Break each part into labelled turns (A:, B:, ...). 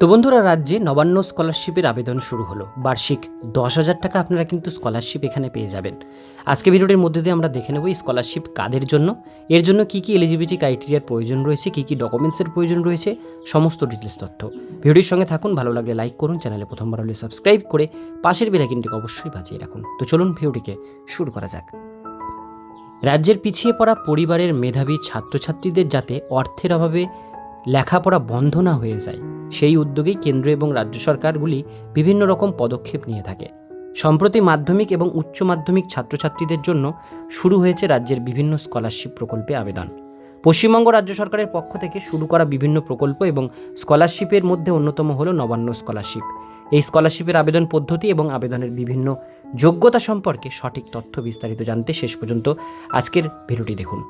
A: তো বন্ধুরা, রাজ্যে নবান্ন স্কলারশিপের আবেদন শুরু হলো। বার্ষিক দশ হাজার টাকা আপনারা কিন্তু স্কলারশিপ এখানে পেয়ে যাবেন। আজকে ভিডিওটির মধ্যে দিয়ে আমরা দেখে নেব এই স্কলারশিপ কাদের জন্য, এর জন্য কী কী এলিজিবিলিটি ক্রাইটেরিয়ার প্রয়োজন রয়েছে, কী কী ডকুমেন্টসের প্রয়োজন রয়েছে, সমস্ত ডিটেলস তথ্য। ভিডিওর সঙ্গে থাকুন, ভালো লাগলে লাইক করুন, চ্যানেলে প্রথমবার হলে সাবস্ক্রাইব করে পাশের বেলাইকিনটিকে অবশ্যই বাজিয়ে রাখুন। তো চলুন ভিডিওটিকে শুরু করা যাক। রাজ্যের পিছিয়ে পড়া পরিবারের মেধাবী ছাত্রছাত্রীদের যাতে অর্থের অভাবে লেখাপড়া বন্ধ না হয়ে যায় সেই উদ্যোগেই কেন্দ্র এবং রাজ্য সরকারগুলি বিভিন্ন রকম পদক্ষেপ নিয়ে থাকে। সম্প্রতি মাধ্যমিক এবং উচ্চ মাধ্যমিক ছাত্রছাত্রীদের জন্য শুরু হয়েছে রাজ্যের বিভিন্ন স্কলারশিপ প্রকল্পে আবেদন। পশ্চিমবঙ্গ রাজ্য সরকারের পক্ষ থেকে শুরু করা বিভিন্ন প্রকল্প এবং স্কলারশিপের মধ্যে অন্যতম হল নবান্ন স্কলারশিপ। এই স্কলারশিপের আবেদন পদ্ধতি এবং আবেদনের বিভিন্ন যোগ্যতা সম্পর্কে সঠিক তথ্য বিস্তারিত জানতে শেষ পর্যন্ত আজকের ভিডিওটি দেখুন।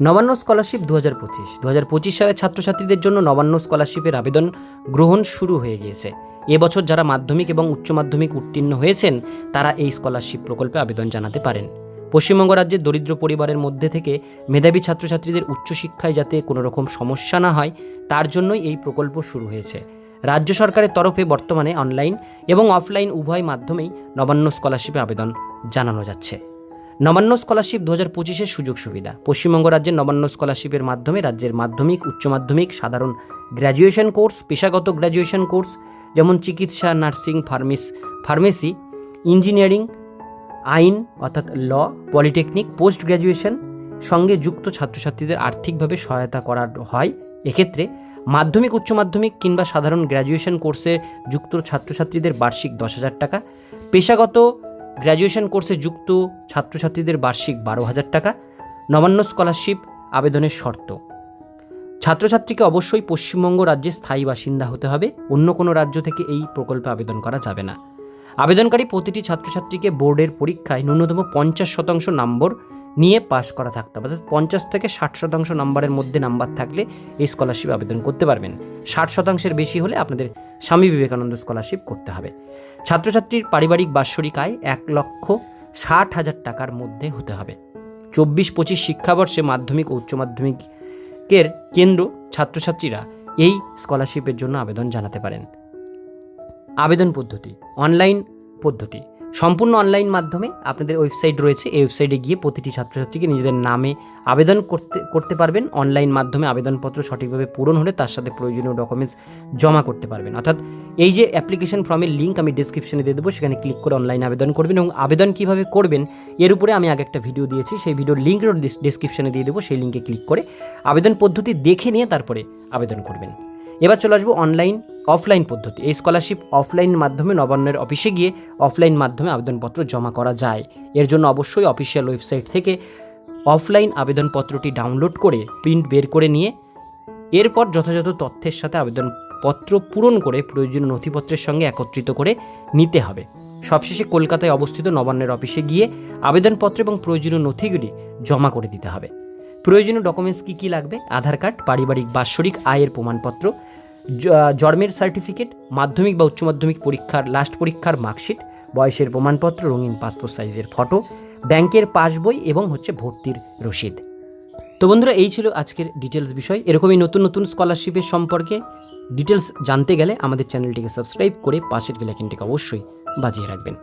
A: নবান্ন স্কলারশিপ দু হাজার পঁচিশ। দু হাজার পঁচিশ সালে ছাত্রছাত্রীদের জন্য নবান্ন স্কলারশিপের আবেদন গ্রহণ শুরু হয়ে গিয়েছে। এবছর যারা মাধ্যমিক এবং উচ্চ মাধ্যমিক উত্তীর্ণ হয়েছেন, তারা এই স্কলারশিপ প্রকল্পে আবেদন জানাতে পারেন। পশ্চিমবঙ্গ রাজ্যের দরিদ্র পরিবারের মধ্যে থেকে মেধাবী ছাত্রছাত্রীদের উচ্চশিক্ষায় যাতে কোনো রকম সমস্যা না হয়, তার জন্যই এই প্রকল্প শুরু হয়েছে। রাজ্য সরকারের তরফে বর্তমানে অনলাইন এবং অফলাইন উভয় মাধ্যমেই নবান্ন স্কলারশিপে আবেদন জানানো যাচ্ছে। নবান্ন স্কলারশিপ দু হাজার পঁচিশের সুযোগ সুবিধা। পশ্চিমবঙ্গ রাজ্যের নবান্ন স্কলারশিপের মাধ্যমে রাজ্যের মাধ্যমিক, উচ্চ মাধ্যমিক, সাধারণ গ্র্যাজুয়েশন কোর্স পেশাগত গ্র্যাজুয়েশন কোর্স যেমন চিকিৎসা নার্সিং ফার্মেস ফার্মেসি ইঞ্জিনিয়ারিং আইন, অর্থাৎ ল পলিটেকনিক পোস্ট গ্র্যাজুয়েশন সঙ্গে যুক্ত ছাত্রছাত্রীদের আর্থিকভাবে সহায়তা করা হয়। এক্ষেত্রে মাধ্যমিক, উচ্চ মাধ্যমিক কিংবা সাধারণ গ্র্যাজুয়েশন কোর্সে যুক্ত ছাত্রছাত্রীদের বার্ষিক দশ হাজার টাকা। পেশাগত গ্র্যাজুয়েশন কোর্সে যুক্ত ছাত্রছাত্রীদের বার্ষিক বারো হাজার টাকা, নবান্ন স্কলারশিপ আবেদনের শর্ত। ছাত্রছাত্রীকে অবশ্যই পশ্চিমবঙ্গ রাজ্যের স্থায়ী বাসিন্দা হতে হবে, অন্য কোনো রাজ্য থেকে এই প্রকল্পে আবেদন করা যাবে না। আবেদনকারী প্রতিটি ছাত্রছাত্রীকে বোর্ডের পরীক্ষায় ন্যূনতম পঞ্চাশ শতাংশ নম্বর নিয়ে পাশ করা থাকতে হবে, অর্থাৎ পঞ্চাশ থেকে ষাট শতাংশ নম্বরের মধ্যে নাম্বার থাকলে এই স্কলারশিপ আবেদন করতে পারবেন। ষাট শতাংশের বেশি হলে আপনাদের স্বামী বিবেকানন্দ স্কলারশিপ করতে হবে। ছাত্রছাত্রীর পারিবারিক বাৎসরিক আয় এক লক্ষ ষাট হাজার টাকার মধ্যে হতে হবে। চব্বিশ পঁচিশ শিক্ষাবর্ষে মাধ্যমিক ও উচ্চ মাধ্যমিকের কেন্দ্র ছাত্রছাত্রীরা এই স্কলারশিপের জন্য আবেদন জানাতে পারেন। আবেদন পদ্ধতি, অনলাইন পদ্ধতি। সম্পূর্ণ অনলাইন মাধ্যমে আপনাদের ওয়েবসাইট রয়েছে। এই ওয়েবসাইটে গিয়ে প্রতিটি ছাত্রছাত্রীকে নিজেদের নামে আবেদন করতে করতে পারবেন। অনলাইন মাধ্যমে আবেদনপত্র সঠিকভাবে পূরণ হলে তার সাথে প্রয়োজনীয় ডকুমেন্টস জমা করতে পারবেন। অর্থাৎ এই যে অ্যাপ্লিকেশন ফর্মের লিঙ্ক আমি ডিসক্রিপশনে দিয়ে দেবো, সেখানে ক্লিক করে অনলাইন আবেদন করবেন এবং আবেদন কীভাবে করবেন, এর উপরে আমি আগে একটা ভিডিও দিয়েছি। সেই ভিডিওর লিঙ্কও ডিসক্রিপশনে দিয়ে দেবো, সেই লিঙ্কে ক্লিক করে আবেদন পদ্ধতি দেখে নিয়ে তারপরে আবেদন করবেন। এবার চলে আসব অনলাইন অফলাইন পদ্ধতি। এই স্কলারশিপ অফলাইন মাধ্যমে নবান্নের অফিসে গিয়ে অফলাইন মাধ্যমে আবেদনপত্র জমা করা যায়। এর জন্য অবশ্যই অফিসিয়াল ওয়েবসাইট থেকে অফলাইন আবেদনপত্রটি ডাউনলোড করে প্রিন্ট বের করে নিয়ে, এরপর যথাযথ তথ্যের সাথে আবেদনপত্র পূরণ করে প্রয়োজনীয় নথিপত্রের সঙ্গে একত্রিত করে নিতে হবে। সবশেষে কলকাতায় অবস্থিত নবান্নের অফিসে গিয়ে আবেদনপত্র এবং প্রয়োজনীয় নথিগুলি জমা করে দিতে হবে। প্রয়োজনীয় ডকুমেন্টস কী কী লাগবে? আধার কার্ড, পারিবারিক, বাৎসরিক আয়ের প্রমাণপত্র জন্মের সার্টিফিকেট মাধ্যমিক বা উচ্চ মাধ্যমিক পরীক্ষার লাস্ট পরীক্ষার মার্কশিট বয়সের প্রমাণপত্র, রঙিন পাসপোর্ট সাইজের ফটো ব্যাংকের পাসবই এবং হচ্ছে ভর্তির রসিদ। তো বন্ধুরা, এই ছিল আজকের ডিটেলস বিষয়। এরকমই নতুন নতুন স্কলারশিপের সম্পর্কে ডিটেলস জানতে গেলে আমাদের চ্যানেলটিকে সাবস্ক্রাইব করে পাশের বেলাইকনটিকে অবশ্যই বাজিয়ে রাখবেন।